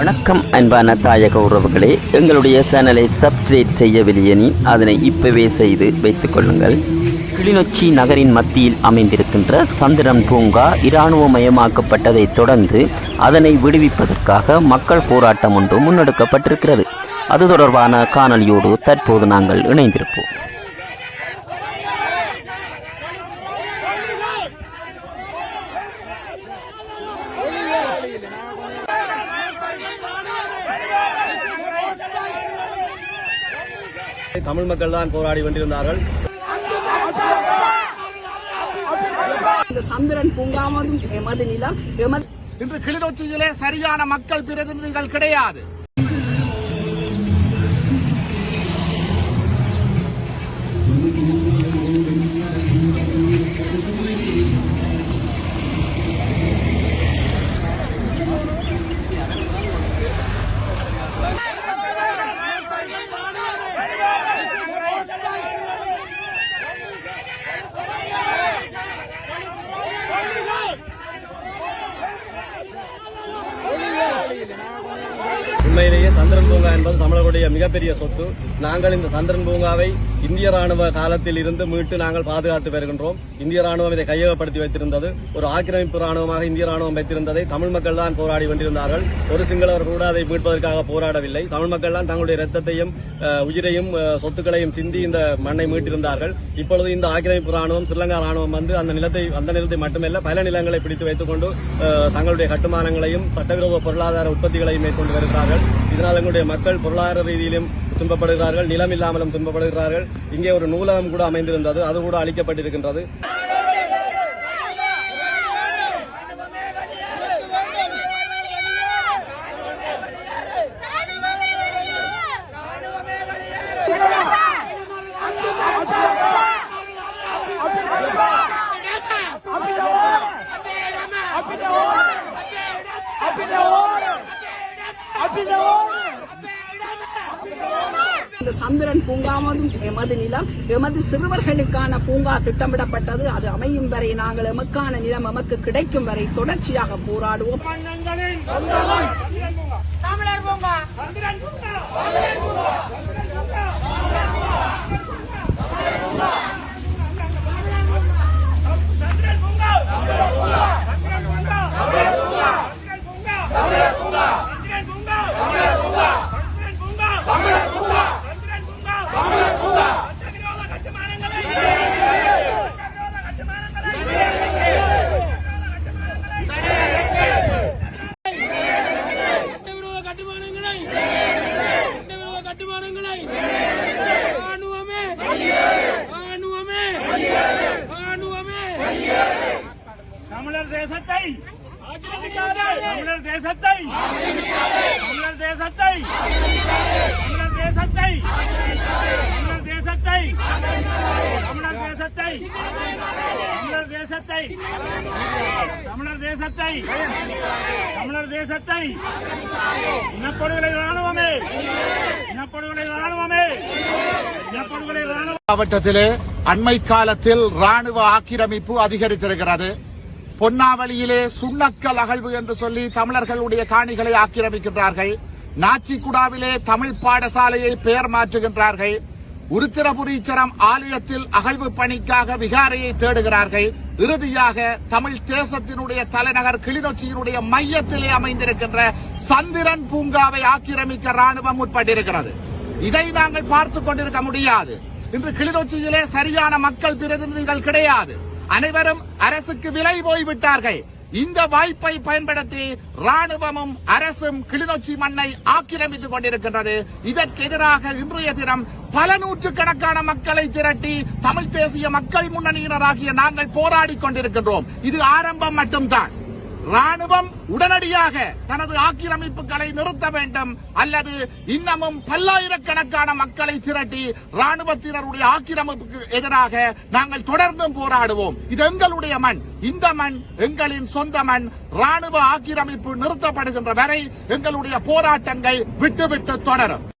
வணக்கம் அன்பான தாயக உறவுகளே. எங்களுடைய சேனலை சப்ஸ்கிரைப் செய்யவில்லையெனி அதனை இப்பவே செய்து வைத்துக் கொள்ளுங்கள். கிளிநொச்சி நகரின் மத்தியில் அமைந்திருக்கின்ற சந்திரன் பூங்கா இராணுவமயமாக்கப்பட்டதைத் தொடர்ந்து அதனை விடுவிப்பதற்காக மக்கள் போராட்டம் ஒன்று முன்னெடுக்கப்பட்டிருக்கிறது. அது தொடர்பான காணொலியோடு தற்போது நாங்கள் இணைந்திருப்போம். தமிழ் மக்கள் தான் போராடி கொண்டிருந்தார்கள் இந்த சந்திரன் பூங்காவதும் எமது நிலம் எமது இன்று கிளிநொச்சியிலே சரியான மக்கள் பிரதிநிதிகள் கிடையாது. உண்மையிலேயே சந்திரன் பூங்கா என்பது தமிழர்களுடைய மிகப்பெரிய சொத்து. நாங்கள் இந்த சந்திரன் பூங்காவை இந்திய ராணுவ காலத்தில் இருந்து மீட்டு நாங்கள் பாதுகாத்து வருகின்றோம். இந்திய ராணுவம் இதை கையகப்படுத்தி வைத்திருந்தது. ஒரு ஆக்கிரமிப்பு ராணுவமாக இந்திய ராணுவம் வைத்திருந்ததை தமிழ் மக்கள் தான் போராடி கொண்டிருந்தார்கள் ஒரு சிங்களவர் கூட அதை மீட்பதற்காக போராடவில்லை. தமிழ் மக்கள் தான் தங்களுடைய ரத்தத்தையும் உயிரையும் சொத்துக்களையும் சிந்தி இந்த மண்ணை மீட்டிருந்தார்கள். இப்பொழுது இந்த ஆக்கிரமிப்பு ராணுவம் ஸ்ரீலங்கா ராணுவம் வந்து அந்த நிலத்தை அந்த நிலத்தை மட்டுமல்ல பல நிலங்களை பிடித்து வைத்துக் கொண்டு தங்களுடைய கட்டுமானங்களையும் சட்டவிரோத பொருளாதார உற்பத்திகளையும் மேற்கொண்டு வருகிறார்கள். இதனால் எங்களுடைய மக்கள் பொருளாதார ரீதியிலும் துன்பப்படுகிறார்கள் நிலம் இல்லாமலும் துன்பப்படுகிறார்கள். இங்கே ஒரு நூலகம் கூட அமைந்திருந்தது அது கூட அளிக்கப்பட்டிருக்கின்றது. இந்த சந்திரன் பூங்காவதும் எமது நிலம் எமது சிறுவர்களுக்கான பூங்கா திட்டமிடப்பட்டது. அது அமையும் வரை நாங்கள் எமக்கான நிலம் எமக்கு கிடைக்கும் வரை தொடர்ச்சியாக போராடுவோம். தமிழர் பூங்கா. தமிழர் தேசத்தை தமிழர் தேசத்தை தமிழர் தேசத்தை தமிழர் தேசத்தை தமிழர் தேசத்தை தமிழர் தேசத்தை தமிழர் தேசத்தை தமிழர் தேசத்தை தமிழர் தேசத்தை இனப்படுகொலை ராணுவமே இனப்படுகொலை ராணுவமே இனப்படுகொலை ராணுவ மாவட்டத்திலே அண்மை காலத்தில் ராணுவ ஆக்கிரமிப்பு அதிகரித்திருக்கிறது. பொன்னாவளியிலே சுண்ணக்கல் அகழ்வு என்று சொல்லி தமிழர்களுடைய காணிகளை ஆக்கிரமிக்கின்றார்கள். நாச்சிக்குடாவிலே தமிழ் பாடசாலையை பெயர் மாற்றுகின்றார்கள். உருத்திரபுரீச்சரம் ஆலயத்தில் அகழ்வு பணிக்காக விகாரையை தேடுகிறார்கள். இறுதியாக தமிழ் தேசத்தினுடைய தலைநகர் கிளிநொச்சியினுடைய மையத்திலே அமைந்திருக்கின்ற சந்திரன் பூங்காவை ஆக்கிரமிக்க ராணுவம் முற்பட்டிருக்கிறது. இதை நாங்கள் பார்த்துக் கொண்டிருக்க முடியாது. இன்று கிளிநொச்சியிலே சரியான மக்கள் பிரதிநிதிகள் கிடையாது. அனைவரும் அரசுக்கு விலை போய்விட்டார்கள். இந்த வாய்ப்பை பயன்படுத்தி ராணுவமும் அரசும் கிளிநொச்சி மண்ணை ஆக்கிரமித்துக் கொண்டிருக்கின்றது. இதற்கு எதிராக இன்றைய தினம் பல நூற்றுக்கணக்கான மக்களை திரட்டி தமிழ் தேசிய மக்கள் முன்னணியினராகிய நாங்கள் போராடிக் கொண்டிருக்கின்றோம். இது ஆரம்பம் மட்டும்தான். ராணுவம் உடனடியாக தனது ஆக்கிரமிப்புகளை நிறுத்த வேண்டும். அல்லது இன்னமும் பல்லாயிரக்கணக்கான மக்களை திரட்டி ராணுவத்தினருடைய ஆக்கிரமிப்புக்கு எதிராக நாங்கள் தொடர்ந்தும் போராடுவோம். இது எங்களுடைய மண். இந்த மண் எங்களின் சொந்த மண். ராணுவ ஆக்கிரமிப்பு நிறுத்தப்படுகின்ற வரை எங்களுடைய போராட்டங்கள் விட்டுவிட்டு தொடரும்.